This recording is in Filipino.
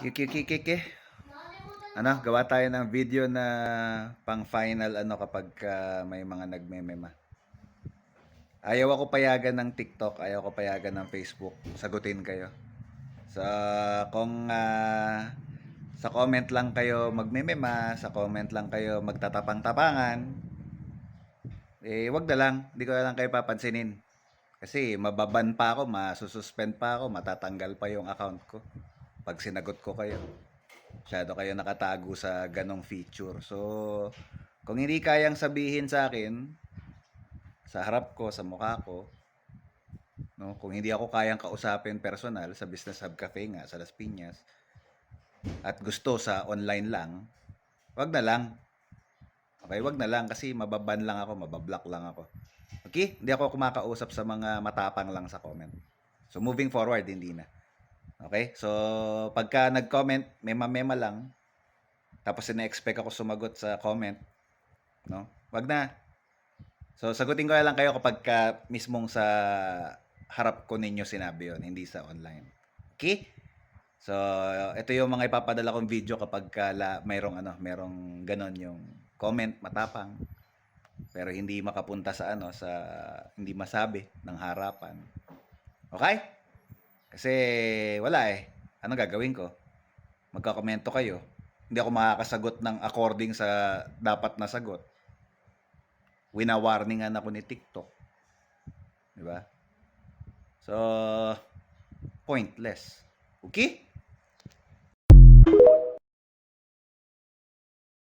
Kikikikiki. Ano, gawa tayo ng video na pang final ano kapag ah, may mga nagmemema. Ayaw ako payagan ng TikTok, ayaw ko payagan ng Facebook. Sagutin kayo. Sa kung ah, sa comment lang kayo magmemema, sa comment lang kayo magtatapang-tapangan, eh wag na lang, hindi ko lang kayo papansinin. Kasi mababan pa ako, masususpend pa ako, matatanggal pa yung account ko pag sinagot ko kayo. Masyado kayo nakatago sa ganong feature. So, kung hindi kayang sabihin sa akin, sa harap ko, sa mukha ko, no, kung hindi ako kayang kausapin personal sa Business Hub Cafe nga, sa Las Piñas, at gusto sa online lang, wag na lang. Okay, wag na lang kasi mababan lang ako, mabablock lang ako. Okay? Hindi ako kumakausap sa mga matapang lang sa comment. So, moving forward, hindi na. Okay? So, pagka nag-comment, mema-mema lang, tapos ina-expect ako sumagot sa comment, no? Wag na. So, sagutin ko lang kayo kapag ka mismong sa harap ko ninyo sinabi yon hindi sa online. Okay? So, ito yung mga ipapadala kong video kapag ka la, mayroong ano, mayroong ganon yung comment, matapang. Pero hindi makapunta sa ano, sa hindi masabi ng harapan. Okay? Kasi wala eh. Ano gagawin ko? Magkakomento kayo. Hindi ako makakasagot ng according sa dapat na sagot. Wina-warningan ako ni TikTok. Di ba? So, pointless. Okay?